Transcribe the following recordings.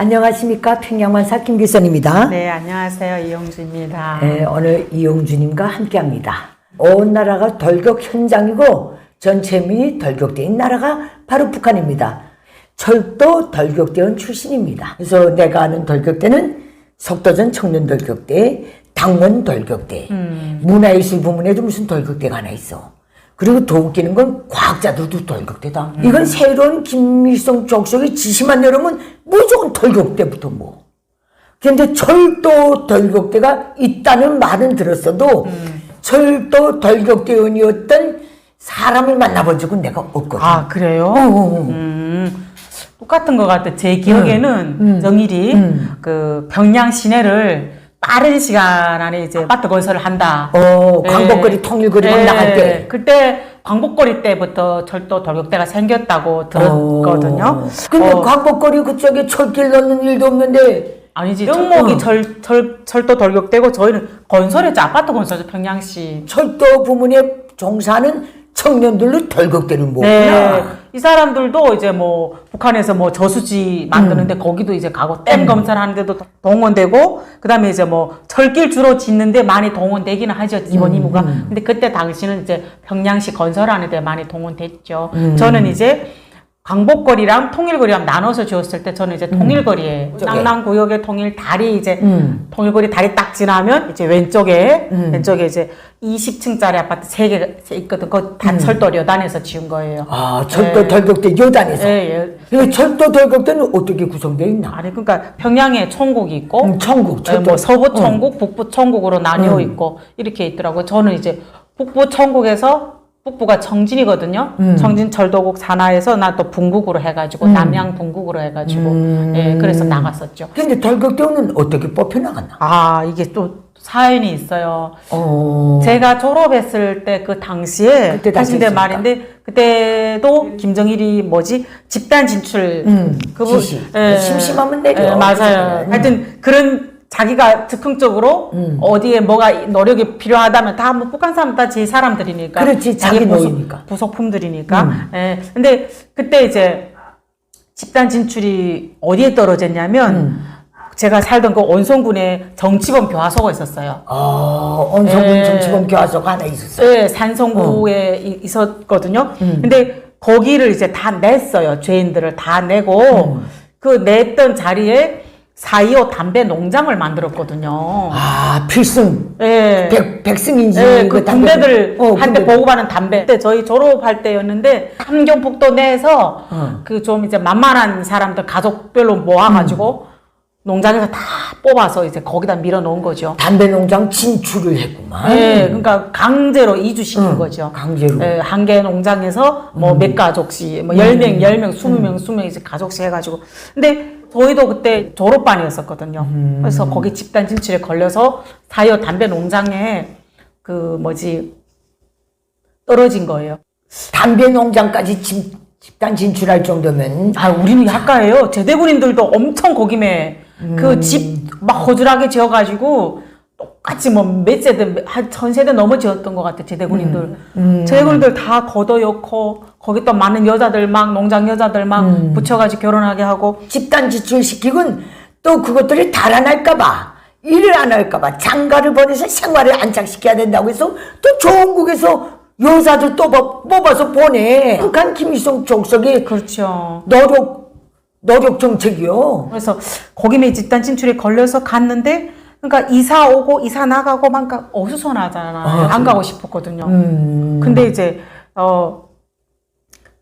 안녕하십니까 평양만사 김기선입니다. 네, 안녕하세요. 이영주입니다. 네, 오늘 이용주님과 함께합니다. 온 나라가 돌격 현장이고 전 체민이 돌격된 나라가 바로 북한입니다. 철도 돌격대원 출신입니다. 그래서 내가 아는 돌격대는 석도전 청년 돌격대, 당원 돌격대, 문화예술 부문에도 무슨 돌격대가 하나 있어. 그리고 더 웃기는 건 과학자들도 돌격대다. 이건 새로운 김일성 족속이 지시만 내려면 무조건 돌격대부터 뭐. 근데 철도 돌격대가 있다는 말은 들었어도 철도 돌격대원이었던 사람을 만나본 적은 내가 없거든. 아, 그래요? 어, 어, 어. 음, 똑같은 것 같아. 제 기억에는 정일이 음. 그 평양 시내를 빠른 시간 안에 이제 아파트 건설을 한다. 어, 예. 광복거리 통일거리 막 예. 나갈 때. 그때 광복거리 때부터 철도 돌격대가 생겼다고 들었거든요. 어. 근데 어, 광복거리 그쪽에 철길 넣는 일도 없는데 아니지. 어. 영목이 철, 철, 철도 돌격대고 저희는 건설했죠. 아파트 건설했죠. 평양시. 철도 부문에 종사하는 청년들로 돌격대를 모으구나. 네. 이 사람들도 이제 뭐 북한에서 뭐 저수지 만드는데 음. 거기도 이제 가고 댐 검사하는데도 동원되고 그다음에 이제 뭐 철길 주로 짓는데 많이 동원되기는 하죠 음, 이번 임무가 근데 그때 당시는 이제 평양시 건설하는 데 많이 동원됐죠 음. 저는 이제 광복거리랑 통일거리랑 나눠서 지었을 때 저는 이제 통일거리에 저게. 낭랑 구역의 통일 다리 이제 음. 통일거리 다리 딱 지나면 이제 왼쪽에 왼쪽에 이제 20층짜리 아파트 세 개가 있거든. 그거 다 철도 여단에서 지은 거예요. 아, 철도 돌격대 요단에서. 예, 예. 이 철도 돌격대는 어떻게 구성되어 있나? 아니 그러니까 평양에 천국이 있고 음, 천국, 예, 철도. 뭐 서부 천국, 북부 천국으로 나뉘어 있고 이렇게 있더라고요. 저는 이제 북부 천국에서 북부가 청진이거든요. 청진 철도국 산하에서 나또 bun국으로 해가지고 남양 bun국으로 해가지고 예 그래서 나갔었죠. 근데 돌격대원은 어떻게 뽑혀 나갔나? 아 이게 또 사연이 있어요. 어. 제가 졸업했을 때 그 당시에 그때 80대 당시였으니까. 말인데 그때도 김정일이 뭐지 집단 진출 음, 지시. 심심하면 내려. 예, 맞아요. 그거는. 하여튼 그런 자기가 즉흥적으로 음. 어디에 뭐가 노력이 필요하다면 다 뭐 북한 사람 다제 사람들이니까 그렇지, 자기 부속- 노예니까. 음. 부속 품들이니까. 예. 근데 그때 이제 집단 진출이 어디에 떨어졌냐면 음. 제가 살던 그 온성군에 정치범 교화소가 있었어요. 어, 언성군 예. 정치범 교화소가 하나 있었어요. 네, 산성구에 이- 있었거든요. 음. 근데 거기를 이제 다 냈어요. 죄인들을 다 내고 음. 그 냈던 자리에 4.25 담배 농장을 만들었거든요. 아, 필승. 예. 백, 백승인지. 예, 그 담배- 군대들 어, 한테 군대. 보고받는 담배. 그때 저희 졸업할 때였는데 함경북도 내에서 어. 그좀 이제 만만한 사람들 가족별로 모아가지고 음. 농장에서 다 뽑아서 이제 거기다 밀어 놓은 거죠. 담배 농장 진출을 했구만. 예, 그러니까 강제로 이주시킨 응, 거죠. 강제로. 예, 한개 농장에서 뭐 몇 가족씩, 뭐 10명, 10명, 20명, 20명씩 가족씩 해가지고. 근데 저희도 그때 졸업반이었었거든요. 그래서 거기 집단 진출에 걸려서 사여 담배 농장에 그 뭐지, 떨어진 거예요. 담배 농장까지 집, 집단 진출할 정도면 아, 우리는 약가예요. 제대군인들도 엄청 거기에 음. 그 집막 허술하게 지어가지고 똑같이 뭐 몇 세대, 한 천 세대 넘어 지었던 것 같아, 제대군인들. 음. 제대군인들 다 걷어놓고, 거기 또 많은 여자들 막, 농장 여자들 막 음. 붙여가지고 결혼하게 하고. 집단 진출시키곤 또 그것들이 달아날까봐 일을 안 할까봐 장가를 보내서 생활을 안착시켜야 된다고 해서 또 조원국에서 여사들 또 뽑- 뽑아서 보내. 북한 김일성 족속의 그렇죠. 노력 노력 정책이요. 그래서 거기에 집단 진출에 걸려서 갔는데, 그러니까 이사 오고 이사 나가고 막 그러니까 어수선하잖아요. 아, 안 가고 싶었거든요. 음. 근데 이제 어.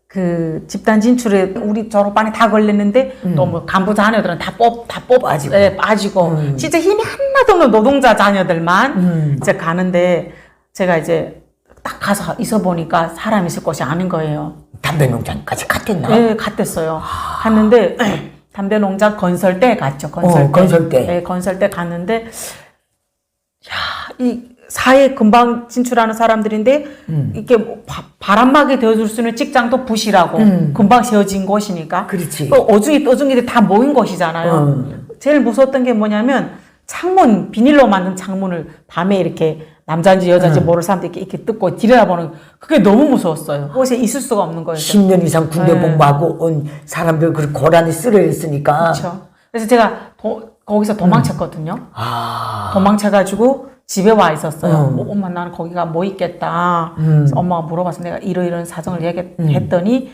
그 집단 진출에 우리 졸업반에 다 걸렸는데 너무 간부 자녀들은 다 뽑 다 뽑 빠지고. 예, 빠지고 진짜 힘이 하나도 없는 노동자 자녀들만 음. 이제 가는데 제가 이제 딱 가서 있어 보니까 사람 있을 곳이 아닌 거예요. 담배 농장까지 갔댔나? 예, 갔댔어요. 갔는데 담배 농장 건설대 갔죠. 건설대. 어, 건설대. 예, 건설대 갔는데 야, 이 사회 금방 진출하는 사람들인데 음. 이게 뭐 바, 바람막이 되어줄 수 있는 직장도 부실하고 음. 금방 세워진 곳이니까 그렇지. 그 어중이 떠중이들 다 모인 곳이잖아요. 음. 제일 무서웠던 게 뭐냐면 창문 비닐로 만든 창문을 밤에 이렇게 남자인지 여자인지 모를 사람들 이렇게, 이렇게 뜯고 들여다보는 그게 너무 무서웠어요. 그곳에 있을 수가 없는 거예요. 10년 이상 군대 네. 복무하고 온 사람들 그 고란에 쓰러 있으니까 그렇죠. 그래서 제가 도- 거기서 도망쳤거든요. 아. 도망쳐가지고 집에 와 있었어요. 음. 뭐, 엄마 나는 거기가 뭐 있겠다. 엄마가 물어봐서 내가 이러이런 사정을 얘기했더니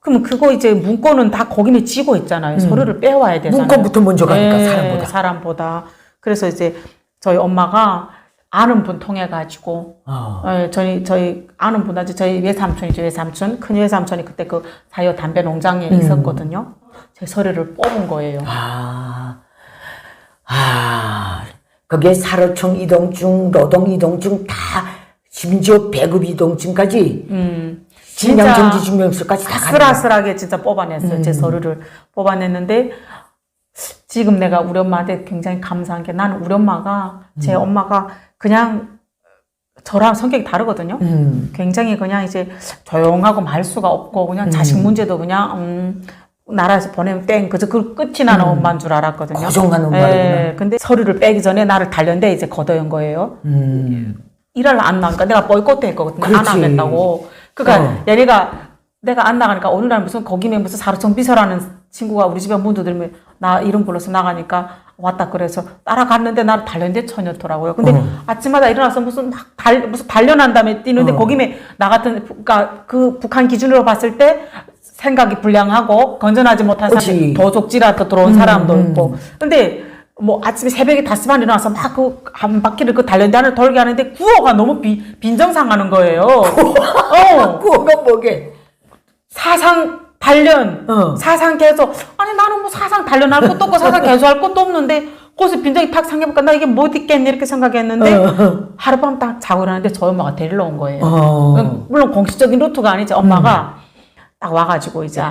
그러면 그거 이제 문건은 다 거기는 지고 있잖아요. 서류를 빼와야 되잖아요. 문건부터 먼저 가니까, 네, 사람보다. 사람보다. 그래서 이제 저희 엄마가 아는 분 통해 가지고 어. 예, 저희 저희 아는 분한테 저희 외삼촌이죠 외삼촌 큰 외삼촌이 그때 그 사요 담배 농장에 음. 있었거든요. 제 서류를 뽑은 거예요. 아. 아. 그게 사로청 이동증, 노동 이동증 다 심지어 배급 이동증까지 음, 진양 정지증명서까지 다 가는 거야. 아슬아슬하게 진짜 뽑아냈어요. 제 서류를 뽑아냈는데 지금 내가 우리 엄마한테 굉장히 감사한 게 나는 우리 엄마가 제 엄마가 그냥 저랑 성격이 다르거든요. 음. 굉장히 그냥 이제 조용하고 말 수가 없고 그냥 자식 문제도 그냥 음, 나라에서 보내면 땡 그저 그 끝이 나는 엄마인 줄 알았거든요. 고정하는 엄마구나. 예, 근데 서류를 빼기 전에 나를 단련대 이제 걷어연 거예요. 음. 일을 안 나가니까 내가 보이콧 했거든요. 안 그렇지. 하겠다고. 그러니까 어. 얘네가 내가 안 나가니까 어느 날 무슨 거기에 무슨 사로청 비서라는 친구가 우리 집에 문 두드리면 나 이름 불러서 나가니까 왔다 그래서 따라갔는데 나를 단련대 처녀더라고요. 근데 어. 아침마다 일어나서 무슨 막 달, 무슨 단련한 다음에 뛰는데 어. 거기에 나 같은 그러니까 그 북한 기준으로 봤을 때 생각이 불량하고 건전하지 못한. 사람 도적질하다 들어온 사람도 음. 있고 근데 뭐 아침에 새벽에 다섯 반 일어나서 막 그 한 바퀴를 그 단련단을 돌게 하는데 구호가 너무 비, 빈정상하는 거예요. 어, 그거가 뭐게? 사상 단련, 어. 사상 개so. 아니 나는 뭐 사상 단련할 것도 없고 사상 개소할 것도 없는데 거기서 빈정이 탁 상해볼까 나 이게 뭐 있겠니 이렇게 생각했는데 어. 하룻밤 딱 자고 일어났는데 저희 엄마가 데리러 온 거예요. 어. 물론 공식적인 루트가 아니지 엄마가 딱 와가지고 이제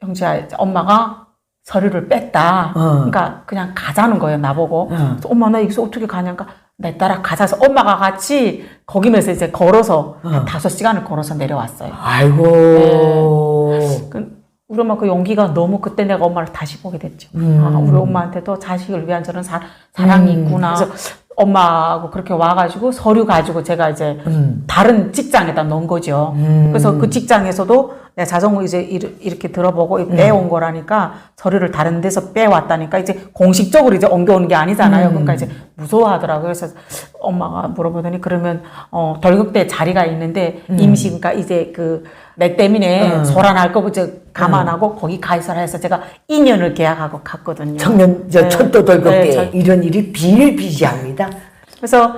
형제야 이제 엄마가 서류를 뺐다. 어. 그러니까 그냥 가자는 거예요 나보고. 어. 엄마 나 여기서 어떻게 가냐니까 내 따라 가자서 엄마가 같이 거기면서 이제 걸어서 어. 한 다섯 시간을 걸어서 내려왔어요. 아이고. 그 우리 엄마 그 용기가 너무 그때 내가 엄마를 다시 보게 됐죠. 음. 아, 우리 엄마한테도 자식을 위한 저런 사, 사랑이 있구나. 그래서 엄마하고 그렇게 와가지고 서류 가지고 제가 이제 음. 다른 직장에다 넣은 거죠. 그래서 그 직장에서도 내가 자전거 이제 이렇게 들어보고 음. 빼온 거라니까 서류를 다른 데서 빼왔다니까 이제 공식적으로 이제 옮겨오는 게 아니잖아요. 음. 그러니까 이제 무서워하더라고요. 그래서 엄마가 물어보더니 그러면 어 돌격대 자리가 있는데 음. 임시 그러니까 이제 그 내 때문에 음. 소란할 거고 이제 감안하고 거기 가 있어라 해서 제가 2년을 계약하고 갔거든요. 청년 저 네. 철도 돌격대 네, 저- 이런 일이 비일비재합니다. 그래서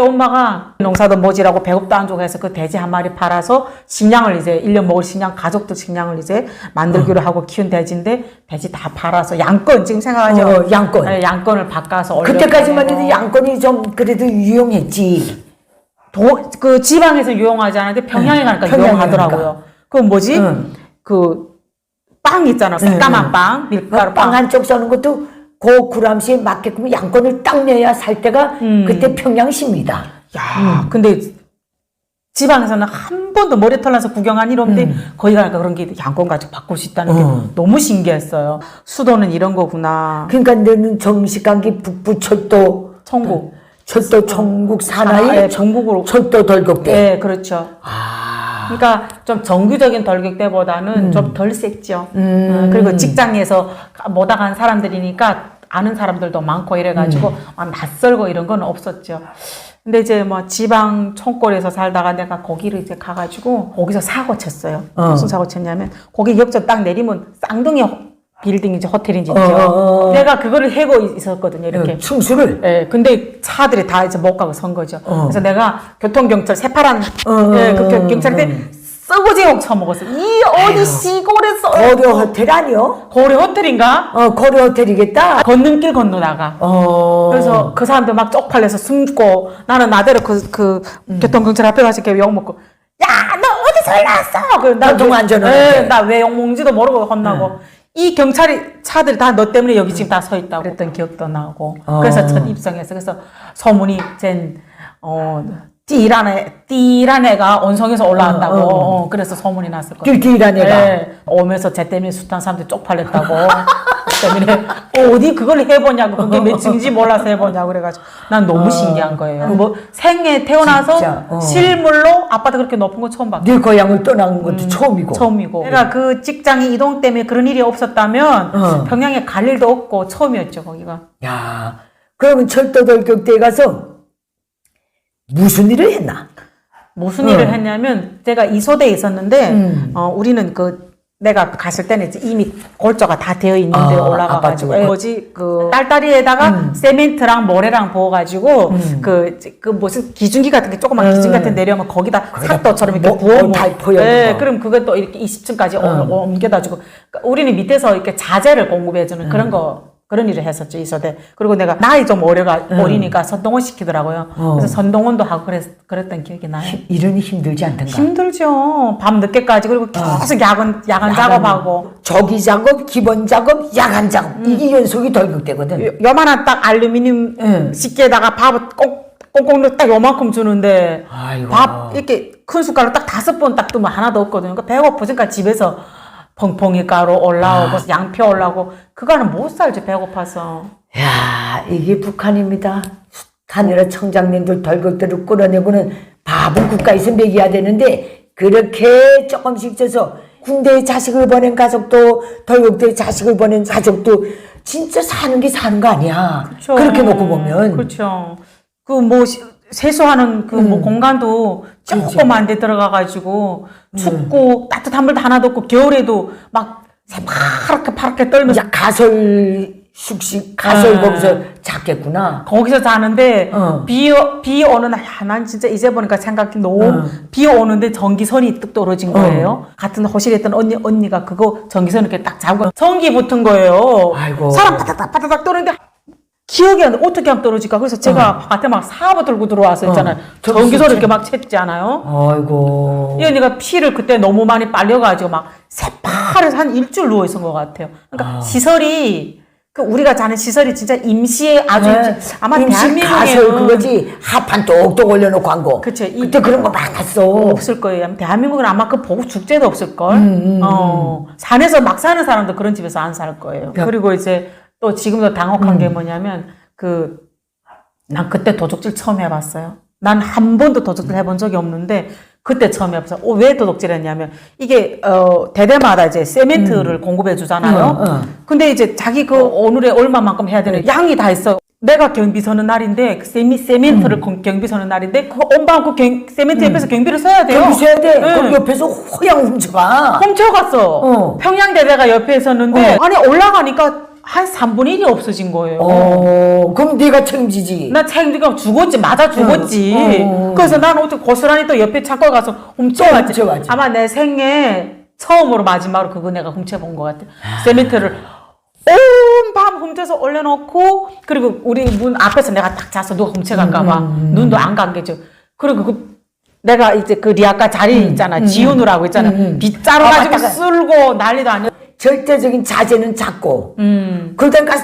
그때 엄마가 농사도 모지라고 배고프도 안 주고 해서 그 돼지 한 마리 팔아서 식량을 이제 1년 먹을 식량, 가족들 식량을 이제 만들기로 하고 키운 돼지인데 돼지 다 팔아서 양권 지금 생각하죠? 어, 양권. 네, 양권을 바꿔서 그때까지만 해도 보내고. 양권이 좀 그래도 유용했지. 도, 그 지방에서 유용하지 않은데 평양에 가니까 평양에 유용하더라고요. 그 뭐지? 응. 그빵 있잖아. 새까만 빵, 밀가루 빵 빵. 한쪽 써는 것도 그 구람시에 맞게끔 양권을 딱 내야 살 때가 음. 그때 평양시입니다. 야, 근데 지방에서는 한 번도 머리 털나서 구경한 일 없는데 거기 가니까 그런 게 양권 가지고 바꿀 수 있다는 게 음. 너무 신기했어요. 수도는 이런 거구나. 그러니까 너는 정식관계 북부 철도 천국. 철도 총국 예, 산하의 전국으로. 철도 돌격대. 네, 그렇죠. 아. 그러니까 좀 정규적인 돌격대보다는 좀덜 셌죠. 음. 어, 그리고 직장에서 모다 간 사람들이니까 아는 사람들도 많고 이래가지고 막 낯설고 이런 건 없었죠. 근데 이제 뭐 지방 총골에서 살다가 내가 거기를 이제 가가지고 거기서 사고 쳤어요. 어. 무슨 사고 쳤냐면 거기 역전 딱 내리면 쌍둥이 호- 빌딩인지 호텔인지 어, 있죠. 어, 어. 내가 그거를 해고 있었거든요. 이렇게. 충수를 예, 근데 차들이 다 이제 못 가고 선 거죠. 어. 그래서 내가 교통경찰 새파란 어, 예, 그 어, 경- 경찰한테 썩어지욕 처먹었어. 이 어디 시골에서 고려 호텔 아니요? 고래 호텔인가? 어 고려 호텔이겠다. 건너길 건너다가. 어. 그래서 그 사람들 막 쪽팔려서 숨고 나는 나대로 그, 그 음. 교통경찰 앞에 가서 이렇게 욕먹고 야, 너 어디서 일어났어? 그, 나 교통안전원한테. 예, 나왜 욕먹는지도 모르고 혼나고. 이 경찰이 차들이 다너 때문에 여기 지금 다 서 있다고 그랬던 기억도 나고. 어. 그래서 첫 입성했어. 그래서 소문이 젠, 어, 띠란 애, 띠란 애가 온성에서 올라간다고. 어, 어. 어, 그래서 소문이 났었거든요. 띠띠란 애가. 예, 오면서 쟤 때문에 숱한 사람들 쪽팔렸다고. 때문에 어, 어디 그걸 해보냐고 그게 몇 층인지 몰라서 해보냐고 그래가지고 난 너무 신기한 거예요. 뭐 생에 태어나서 진짜, 어. 실물로 아빠도 그렇게 높은 거 처음 봤고 네 고향을 떠난 것도 처음이고. 처음이고 내가 그 직장이 이동 때문에 그런 일이 없었다면 어. 평양에 갈 일도 없고 처음이었죠 거기가. 야, 그러면 철도 돌격대에 가서 무슨 일을 했나? 무슨 어. 일을 했냐면 제가 이소대에 있었는데 음. 어, 우리는 그 내가 갔을 때는 이미 골조가 다 되어 있는데 아, 올라가가지고 뭐지 그 딸다리에다가 음. 세멘트랑 모래랑 부어가지고 그그 무슨 기중기 같은 게 조그만 음. 기중 같은 데 내려면 거기다 삭도처럼 이렇게 뭐, 부어 뭐 달포 열고. 예, 그럼 그걸 또 이렇게 20층까지 음. 옮겨다주고 그러니까 우리는 밑에서 이렇게 자재를 공급해주는 그런 거 그런 일을 했었죠 이소대 그리고 내가 나이 좀 어려가 어리니까 선동원 시키더라고요 음. 어. 그래서 선동원도 하고 그랬, 그랬던 기억이 나요. 일은 힘들지 않던가? 힘들죠. 밤 늦게까지 그리고 계속 야간 야간 작업하고 저기 작업, 기본 작업, 야간 작업 음. 이게 연속이 돌격대거든. 요- 요만한 딱 알루미늄 응. 식기에다가 밥을 꽁 꽁꽁 딱 요만큼 주는데 아이고. 밥 이렇게 큰 숟갈로 딱 다섯 번 딱 뜨면 하나도 없거든요. 그러니까 배고프니까 집에서 펑펑이 가루 올라오고 아. 양표 올라오고 그거는 못 살지 배고파서. 야, 이게 북한입니다. 하늘의 청장님들 돌격대를 끌어내고는 밥은 국가에서 먹여야 되는데 그렇게 조금씩 져서 군대에 자식을 보낸 가족도 돌격대에 자식을 보낸 가족도 진짜 사는 게 사는 거 아니야. 그렇죠. 그렇게 놓고 보면 그렇죠. 그 뭐 세수하는 그뭐 공간도 음. 그렇지. 조그만 데 들어가가지고 춥고 따뜻한 물도 하나도 없고 겨울에도 막 새파랗게 파랗게 떨면서 야, 가설 숙식 가설 네. 거기서 잤겠구나. 거기서 자는데 어. 비, 오- 비 오는 날, 야, 난 진짜 이제 보니까 생각이 너무 어. 비 오는데 전기선이 뚝 떨어진 거예요. 같은 호실에 있던 언니, 언니가 그거 전기선 이렇게 딱 잡고 전기 붙은 거예요. 아이고. 사람 바닥바닥 바닥 떨어지는데 기억이 안 나. 어떻게 하면 떨어질까? 그래서 제가 바깥에 막 사보 들고 들어와서 있잖아요. 어. 전기선 진짜- 이렇게 막 챘지 않아요? 아이고. 이 언니가 피를 그때 너무 많이 빨려가지고 막 새파래서 한 일주일 누워 있은 것 같아요. 그러니까 시설이 그 우리가 자는 시설이 진짜 임시에 아주 네. 아마 임시 대한민국에 가설 그거지 하판 똑똑 올려놓고 한 거. 그쵸. 이- 그때 그런 거 많았어. 없을 거예요. 아마 대한민국은 아마 그 보고 축제도 없을 걸. 음, 어, 산에서 막 사는 사람도 그런 집에서 안 살 거예요. 야. 그리고 이제 또 지금도 당혹한 음. 게 뭐냐면 그 난 그때 도둑질 처음 해봤어요. 난 한 번도 도둑질 해본 적이 없는데 그때 처음 해봤어요. 어, 왜 도둑질 했냐면 이게 어, 대대마다 이제 세멘트를 공급해 주잖아요. 음. 어, 어. 근데 이제 자기 그 오늘에 얼마만큼 해야 되는 양이 다 있어. 내가 경비 서는 날인데 그 세미 세멘트를 음. 공- 경비 서는 날인데 그 온방 그 경, 세멘트 옆에서 경비를 서야 돼요. 경비 써야 돼. 응. 그럼 옆에서 호양 훔쳐가. 훔쳐갔어. 어. 평양 대대가 옆에 있었는데 안에 올라가니까 한 3분의 1이 없어진 거예요. 어, 그럼 네가 책임지지. 나 책임지가 죽었지 맞아 죽었지. 응, 응, 응. 그래서 난 어떻게 고스란히 또 옆에 창고에 가서. 훔쳐가지. 아마 내 생애 처음으로 마지막으로 그거 내가 훔쳐본 것 같아. 세멘트를 온밤 훔쳐서 올려놓고 그리고 우리 문 앞에서 내가 딱 자서 누가 훔쳐갈까봐 음, 눈도 안 감게죠. 그리고 그 내가 이제 그 리아카 자리 있잖아 지우느라고 있잖아 음, 음. 빗자루 아, 가지고. 쓸고 난리도 아니야. 절대적인 자제는 작고, 음. 그러다가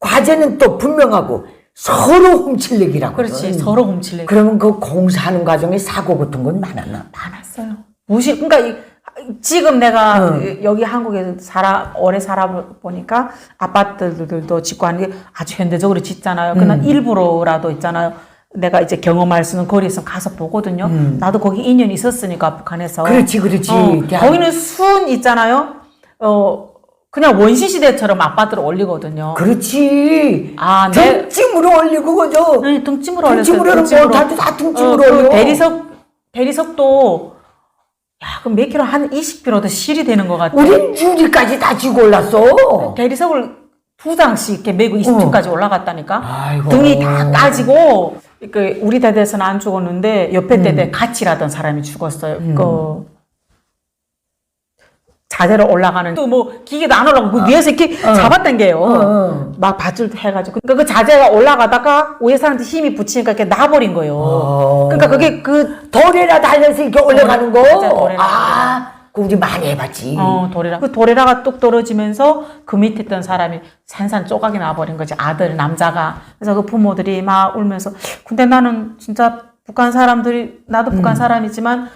과제는 또 분명하고 서로 훔칠래기라고. 그렇지 서로 훔칠래. 그러면 그 공사하는 과정에 사고 같은 건 많았나? 많았어요. 무시, 그러니까 이, 지금 내가 응. 여기 한국에 살아 오래 살아 보니까 아파트들도 짓고 하는 게 아주 현대적으로 짓잖아요. 그러나 일부러라도 있잖아요. 내가 이제 경험할 수 있는 거리에서 가서 보거든요. 나도 거기 2년 있었으니까 북한에서. 그렇지, 그렇지. 어, 거기는 순 있잖아요. 어 그냥 원시 시대처럼 아파트를 올리거든요. 그렇지. 아, 내 등짐으로 올리고 그죠? 네, 등짐으로 올렸어요. 뭐 등짐으로. 다들 다 등짐으로 어, 그 올려. 대리석 대리석도 야 그럼 몇 킬로 한 20킬로도 실이 되는 것 같아. 우린 유리까지 다 지고 올랐어. 대리석을 두 장씩 이렇게 메고 20층까지 올라갔다니까. 아이고. 등이 다 까지고 그 우리 대대에서는 안 죽었는데 옆에 대대 같이 일하던 사람이 죽었어요. 그 자대로 올라가는 또 뭐 기계도 안 올라가고 그 위에서 이렇게 잡아당겨요. 어. 막 밧줄 해가지고 그러니까 그 자재가 올라가다가 위에 사람한테 힘이 붙이니까 이렇게 나버린 거예요. 어. 그러니까 그게 그 돌에라 달려서 이렇게 올라가는 거. 맞아, 돌에라. 아, 그 우리 많이 해봤지. 어, 도레라. 그 도레라가 뚝 떨어지면서 그 밑에 있던 사람이 산산 쪼각이 나버린 거지. 아들, 남자가. 그래서 그 부모들이 막 울면서. 근데 나는 진짜 북한 사람들이, 나도 북한 사람이지만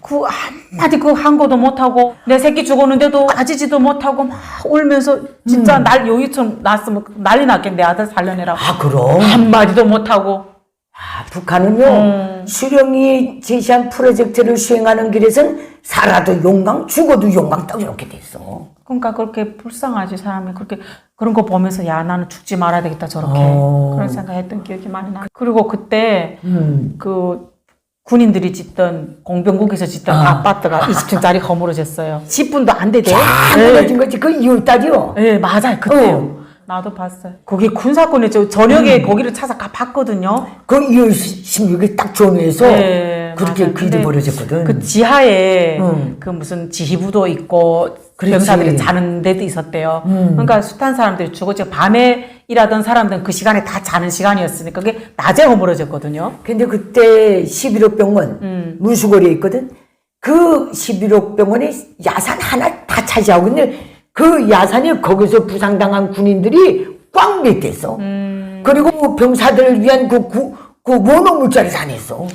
그 한마디 그 한 거도 못하고 내 새끼 죽었는데도 가지지도 못하고 막 울면서 진짜 날 여기처럼 났으면 난리 났겠네 내 아들 살려내라고 아, 그럼. 한마디도 못하고 아, 북한은요, 음. 수령이 제시한 프로젝트를 수행하는 길에선 살아도 용강, 죽어도 용강 딱 이렇게 됐어. 그러니까 그렇게 불쌍하지 사람이 그렇게 그런 거 보면서 야 나는 죽지 말아야 되겠다 저렇게 어. 그런 생각했던 기억이 많이 나 그리고 그때 음. 그 군인들이 짓던 공병국에서 짓던 아. 아. 파트가 20층짜리 허물어졌어요 집분도 안 되대 다 네. 무너진 거지. 그 2월달이요. 네, 맞아요. 그때요. 어. 나도 봤어요. 거기 군사권이죠. 저녁에 거기를 찾아 가 봤거든요. 그 2월 16일 딱 전후에서 네, 그렇게 맞아요. 그 일이 근데 벌어졌거든. 그 지하에 음. 그 무슨 지휘부도 있고 그렇지. 병사들이 자는 데도 있었대요. 음. 그러니까 숱한 사람들이 죽었죠. 밤에 일하던 사람들은 그 시간에 다 자는 시간이었으니까 그게 낮에 허물어졌거든요. 근데 그때 11호 병원 음. 문수거리에 있거든. 그 11호 병원에 야산 하나 다 차지하고 있는데 그 야산이 거기서 부상당한 군인들이 꽉 맺댔어. 음. 그리고 병사들을 위한 그, 구, 그 원호물자리 산했어.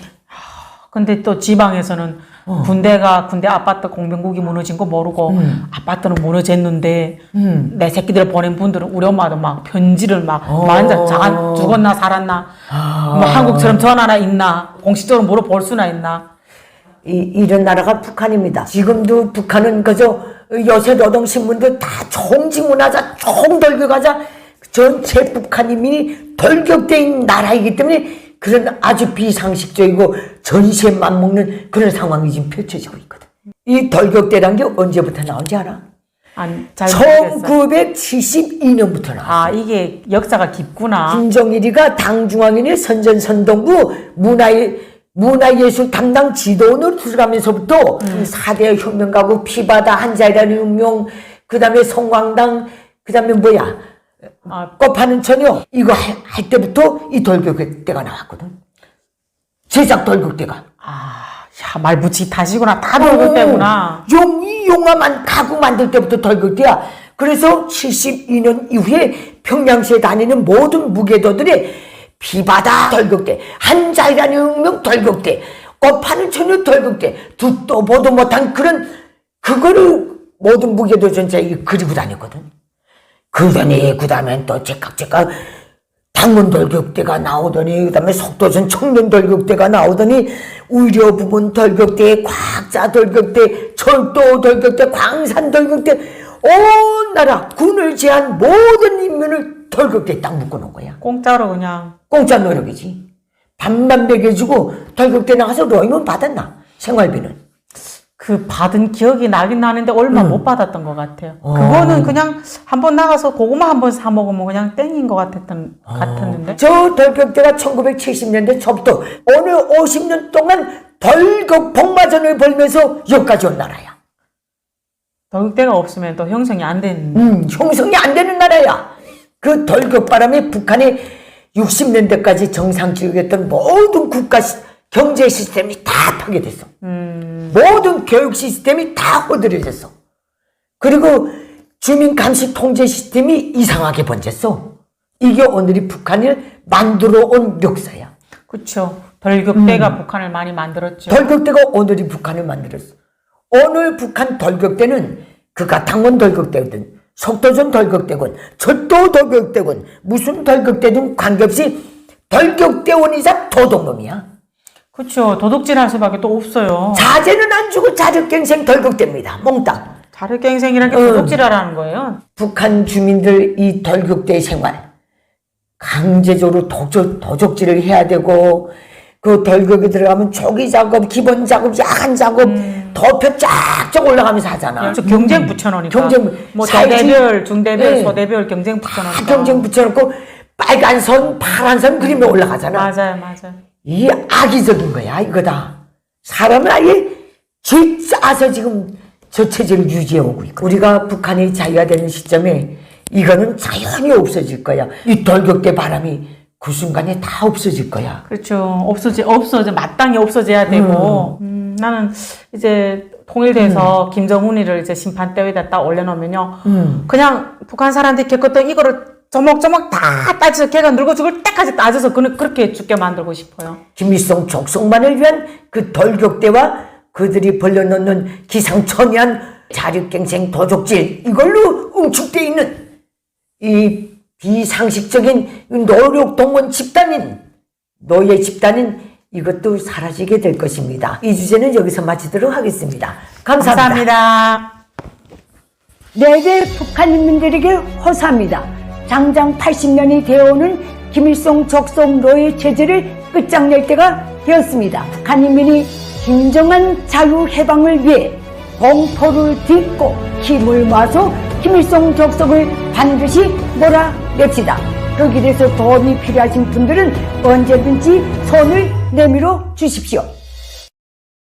근데 또 지방에서는 어. 군대가 군대 아파트 공병국이 무너진 거 모르고 아파트는 무너졌는데 음. 내 새끼들 보낸 분들은 우리 엄마도 막 편지를 막 어. 완전 자 죽었나 살았나 아. 뭐 한국처럼 전화나 있나 공식적으로 물어볼 수나 있나 이, 이런 나라가 북한입니다. 지금도 북한은 그저 요새 노동신문들 다 총징문하자, 총돌격하자, 전체 북한인민이 돌격된 나라이기 때문에 그런 아주 비상식적이고 전시에 맞먹는 그런 상황이 지금 펼쳐지고 있거든. 이 돌격대란 게 언제부터 나온지 알아? 안잘 모르겠어 1972년부터 나와. 아 이게 역사가 깊구나 김정일이가 당중앙인의 선전선동부 문화예, 문화예술 담당 지도원으로 들어가면서부터 음. 사대 혁명가고 피바다 한자이라는 운명 그 다음에 성광당 그 다음에 뭐야 아, 꽃파는 처녀 이거 할, 할 때부터 이 돌격대가 나왔거든 제작 돌격대가 아, 야, 말 붙이 다시구나 다 돌고 때구나 용, 이 용화만 가구 만들 때부터 돌격대야. 그래서 72년 이후에 평양시에 다니는 모든 무계도들이 비바다 돌격대, 한자이라는 혁명 돌격대, 꽃파는 처녀 돌격대, 듣도 보도 못한 그런, 그거를 모든 무계도 전체에 그리고 다녔거든. 그러더니, 그 다음엔 또 제깍제깍 당문 돌격대가 나오더니 그 다음에 속도전 청년 돌격대가 나오더니 의료 부분 돌격대, 과학자 돌격대, 철도 돌격대, 광산 돌격대 온 나라 군을 제한 모든 인민을 돌격대에 딱 묶어놓은 거야. 공짜로 그냥 공짜 노력이지. 밥만 먹여주고 돌격대 나가서 로이면 받았나? 생활비는. 그 받은 기억이 나긴 나는데 얼마 못 받았던 것 같아요. 그거는 그냥 한번 나가서 고구마 한 번 사 먹으면 그냥 땡인 것 같았던 같았는데. 저 돌격대가 1970년대 초부터 오늘 50년 동안 돌격 복마전을 벌면서 여기까지 온 나라야. 돌격대가 없으면 또 형성이 안 되는. 음, 형성이 안 되는 나라야. 그 돌격 바람에 북한이 60년대까지 정상적이었던 모든 국가 시- 경제 시스템이 다 파괴됐어. 모든 교육 시스템이 다 허드려졌어. 그리고 주민 감시 통제 시스템이 이상하게 번졌어. 이게 오늘이 북한을 만들어 온 역사야. 그렇죠. 돌격대가 북한을 많이 만들었죠. 돌격대가 오늘이 북한을 만들었어. 오늘 북한 돌격대는 그가 당원 돌격대든 속도전 돌격대군, 철도 돌격대군, 무슨 돌격대든 관계없이 돌격대원이자 도둑놈이야. 그렇죠. 도둑질할 수밖에 또 없어요. 자제는 안 주고 자력갱생 돌격대입니다. 몽땅. 자력갱생이라는 게 음. 도둑질하라는 거예요. 북한 주민들 이 돌격대 생활 강제적으로 도적, 도적질을 해야 되고 그 돌격에 들어가면 조기 작업, 기본 작업, 야간 작업 도표 쫙쫙 올라가면서 하잖아. 저 경쟁 붙여놓으니까. 경쟁, 뭐 저대별, 중대별, 네. 소대별 경쟁 다 붙여놓으니까. 경쟁 붙여놓고 빨간 선, 파란 선 그리면 올라가잖아. 맞아요, 맞아요. 이 악의적인 거야, 이거다. 사람을 아예 죄짜서 지금 저 체제를 유지해오고 있고. 우리가 북한이 자유가 되는 시점에 이거는 자연히 없어질 거야. 이 돌격대 바람이 그 순간에 다 없어질 거야. 그렇죠. 없어지, 없어져, 마땅히 없어져야 되고. 음, 나는 이제 통일돼서 김정은이를 이제 심판대에다 딱 올려놓으면요. 음. 그냥 북한 사람들이 겪었던 이거를 조목조목 다 따져서 걔가 늙어 죽을 때까지 따져서 그는 그렇게 죽게 만들고 싶어요. 김일성 족속만을 위한 그 돌격대와 그들이 벌려놓는 기상천외한 자력갱생 도적질 이걸로 응축돼 있는 이 비상식적인 노력 동원 집단인 너의 집단인 이것도 사라지게 될 것입니다. 이 주제는 여기서 마치도록 하겠습니다. 감사합니다. 감사합니다. 내외 북한 인민들에게 호소합니다. 장장 80년이 되어오는 김일성 적성 노예 체제를 끝장낼 때가 되었습니다. 북한 인민이 진정한 자유 해방을 위해 공포를 딛고 힘을 모아서 김일성 적성을 반드시 몰아냅시다. 그 길에서 도움이 필요하신 분들은 언제든지 손을 내밀어 주십시오.